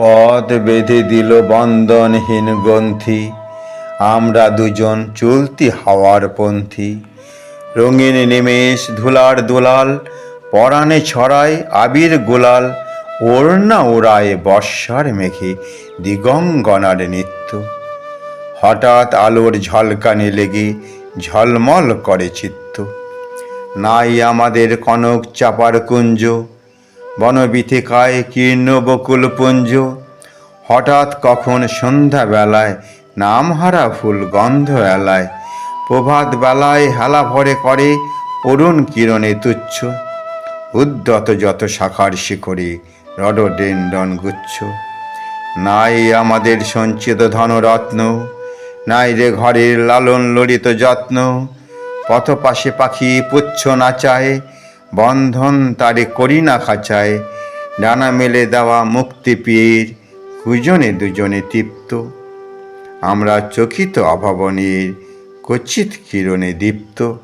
পথ বেঁধে দিল বন্দনহীন গ্রন্থি। আমরা দুজন চলতি হাওয়ার পন্থী। রঙিন নিমেষ ধুলার দুলাল পরাণে ছড়ায় আবির গোলাল, ওড়না ওড়ায় বর্ষার মেঘে দিগঙ্গনার নৃত্য। হঠাৎ আলোর ঝলকানি লেগে ঝলমল করে চিত্ত। নাই আমাদের কনক চাপার কুঞ্জ বনবিথিকায় কীর্ণ বকুল পুঞ্জ। হঠাৎ কখন সন্ধ্যাবেলায় নামহারা ফুল গন্ধ এলায়। প্রভাত বেলায় হেলা ভরে করে অরুণ কিরণে তুচ্ছ। উদ্যত যত শাখার শিখরে রডডেন্ডন গুচ্ছ। নাই আমাদের সঞ্চিত ধনরত্ন, নাই রে ঘরের লালন ললিত যত্ন। পথ পাশে পাখি পুচ্ছ নাচায় বন্ধন তারে করি না খাঁচায়। ডানা মেলে দেওয়া মুক্তি পীর কুজনে দুজনে তৃপ্ত। আমরা চকিত অভাবনীর, কচিত কিরণে দীপ্ত।